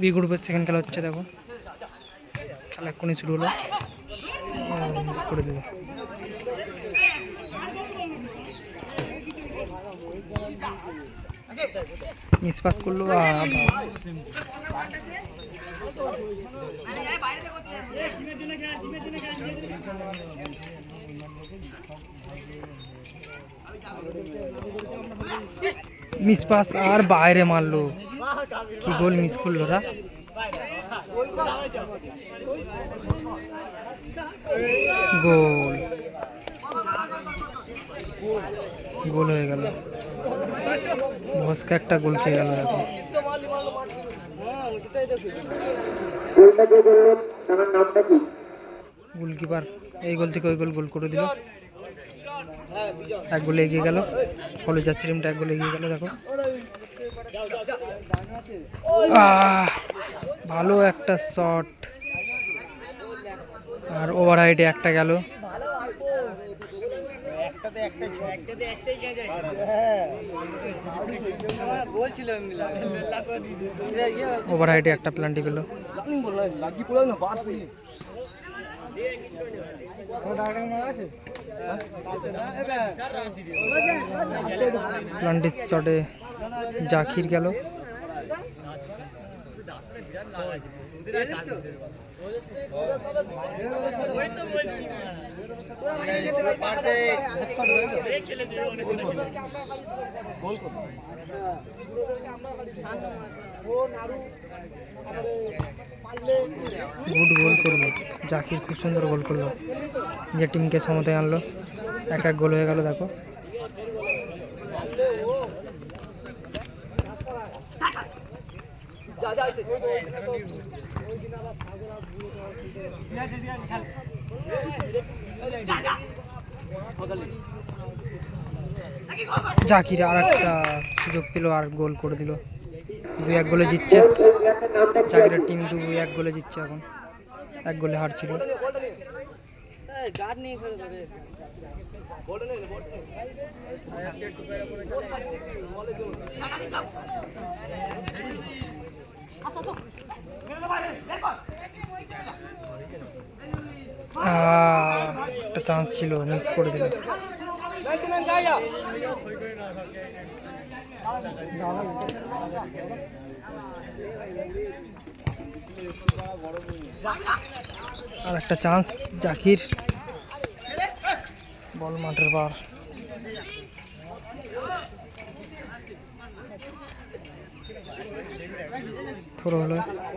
B গ্রুপের second খেলা হচ্ছে দেখো। খেলা এক্ষুনি শুরু হলো। মিস করে দেবো মিস পাস করল আবার মিস পাস আর বাইরে মারলো। কি গোল মিস করল রা? গোল। গোল হয়ে গেল। ভস্কা একটা গোল খেয়ে গেল এখন। গোলকিপার, এই গোল থেকে ওই গোল গোল করে দিল। এক গোলে এগিয়ে গেল। কলেজার সিরিমটা এক গোলে এগিয়ে গেল, দেখো। ভালো একটা শট। আর ওভার হাইটে একটা গেল। ওভার হাইটে একটা প্লান্টি পেল প্লান্টির শটে জাকির গেল। গুড গোল করল। জাকির খুব সুন্দর গোল করল। যে টিমকে সমতায় আনলো। এক এক গোল হয়ে গেল, দেখো। জাকির আর একটা সুযোগ পেল আর গোল করে দিল। দুই এক গোলে জিতছে। জাকিরের টিম দুই এক গোলে জিতছে এখন। এক গোলে হারছিল একটা চান্স ছিল মিস করে দিল। আর একটা চান্স জাকির। বল মাঠের বার। থ্রো হলো।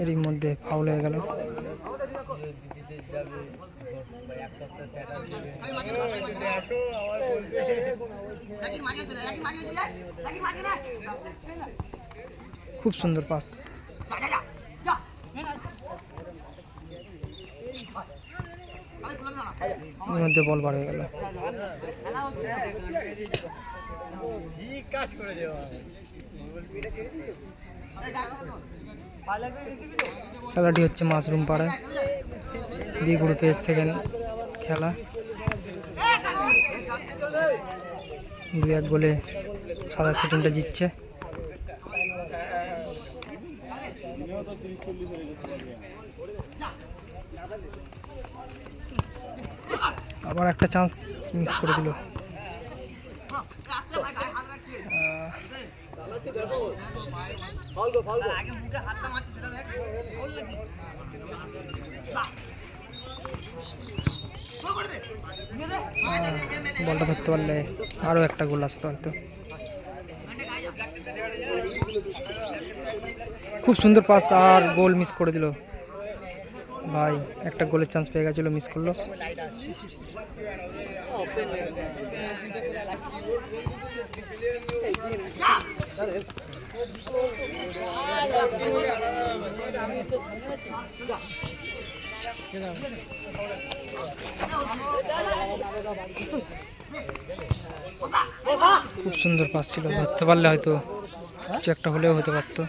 এরই মধ্যে ফাউল হয়ে গেল। খুব সুন্দর পাস মধ্যে বল বার হয়ে গেল। খেলাটি হচ্ছে মাশরুম পাড়ায়। বি গ্রুপের সেকেন্ড খেলা। দুই এক গোলে সাদা সিটিমটা জিতছে। আবার একটা চান্স মিস করে দিল। বলটা ধরতে পারলে আরও একটা গোল আসতো হয়তো। খুব সুন্দর পাস আর গোল মিস করে দিল। ভাই, একটা গোলের চান্স পেয়ে গেছিল মিস করল। খুব সুন্দর পাস ছিল, ধরতে পারলে হয়তো কিছু একটা হলেও হতে পারতো।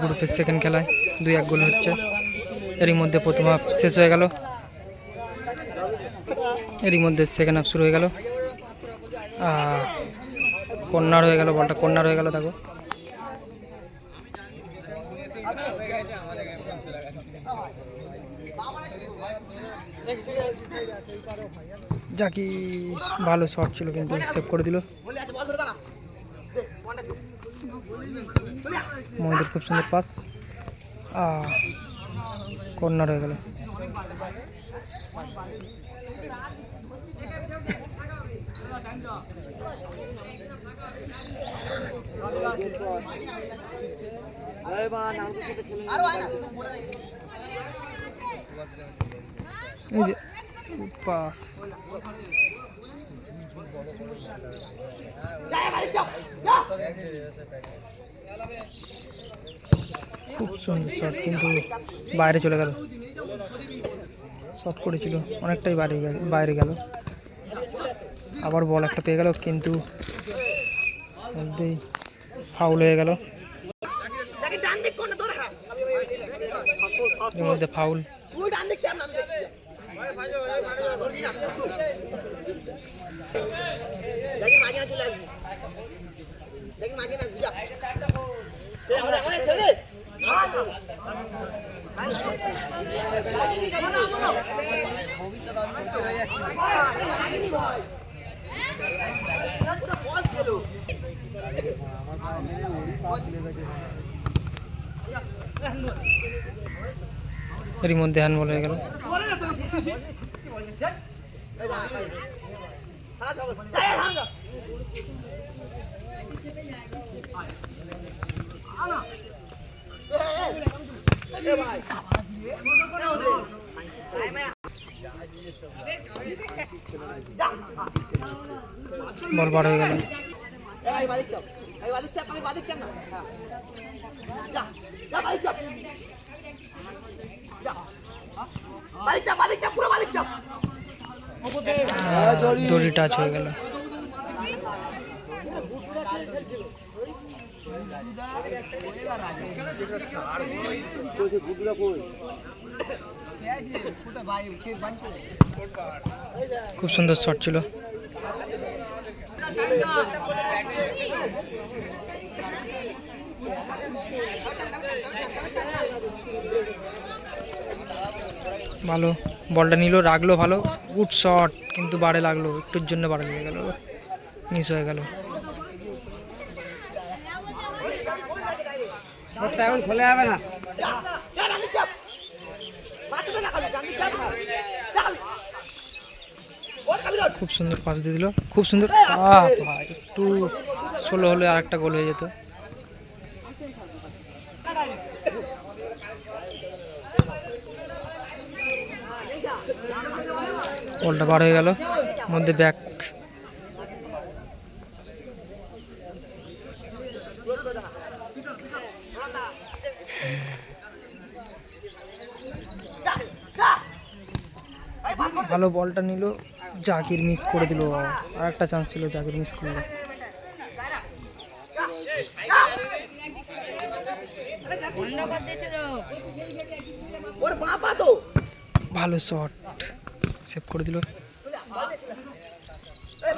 গ্রুপের সেকেন্ড খেলায় দুই এক গোল হচ্ছে। এরই মধ্যে প্রথম হাফ শেষ হয়ে গেল। এরই মধ্যে সেকেন্ড হাফ শুরু হয়ে গেল। কর্নার হয়ে গেল, বলটা কর্নার হয়ে গেল, দেখো। জাকি ভালো শট ছিল কিন্তু সেভ করে দিল। মহিদের খুব সুন্দর পাস কর্নার হয়ে গেল এই যে পাস খুব সুন্দর শট কিন্তু বাইরে চলে গেল। শট করেছিল অনেকটাই বাইরে বাইরে গেল। আবার বল একটা পেয়ে গেল কিন্তু ফাউল হয়ে গেল। ফাউল মাঝে না চলে আসবি দেখি মাঝে না যা ছেড়ে আমাদের আমাদের ছেড়ে এরই মধ্যে হয়ে গেল। বল বার হয়ে গেল। বাদিক চাপ এই চাপ আমি চাপ পুরো বাদিক চাপ দড়ি টাচ হয়ে গেল। খুব সুন্দর শট ছিল। ভালো। বলটা নিল রাখল ভালো। গুড শট কিন্তু বারে লাগল। একটুর জন্য বারে লেগে গেল। মিস হয়ে গেল। না। খাবি সুন্দর পাস দিয়ে দিল। খুব সুন্দর একটু ষোলো হলে আর একটা গোল হয়ে যেত। বলটা বার হয়ে গেল। মধ্যে ব্যাক ভালো বলটা নিল জাকির মিস করে দিল। আর একটা চান্স ছিল জাকির মিস করল। ওর ভালো শট সেভ করে দিল এই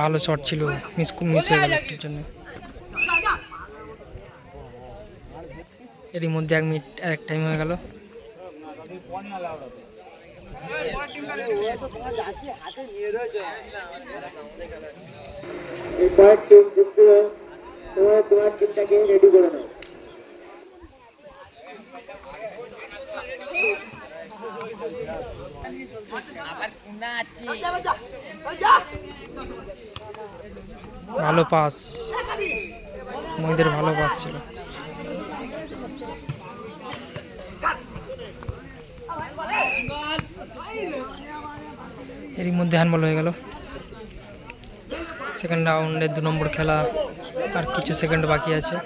ভালো শট ছিল মিস মিস হয়ে গেল একটুর জন্য। এরই মধ্যে এক মিনিট এক টাইম হয়ে গেল। তোমার টিমটাকে রেডি করে নাও। ভালো পাস। মহিদের ভালো পাস ছিল। এরই মধ্যে হ্যান্ডবল হয়ে গেল। সেকেন্ড রাউন্ডে দু নম্বর খেলা, আর কিছু সেকেন্ড বাকি আছে।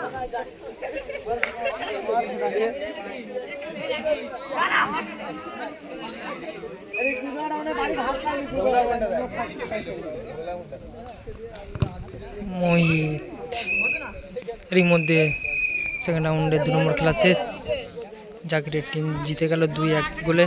মোহিত। এরই মধ্যে সেকেন্ড রাউন্ডে দু নম্বর খেলা শেষ। জাকিরের টিম জিতে গেল দুই এক গোলে।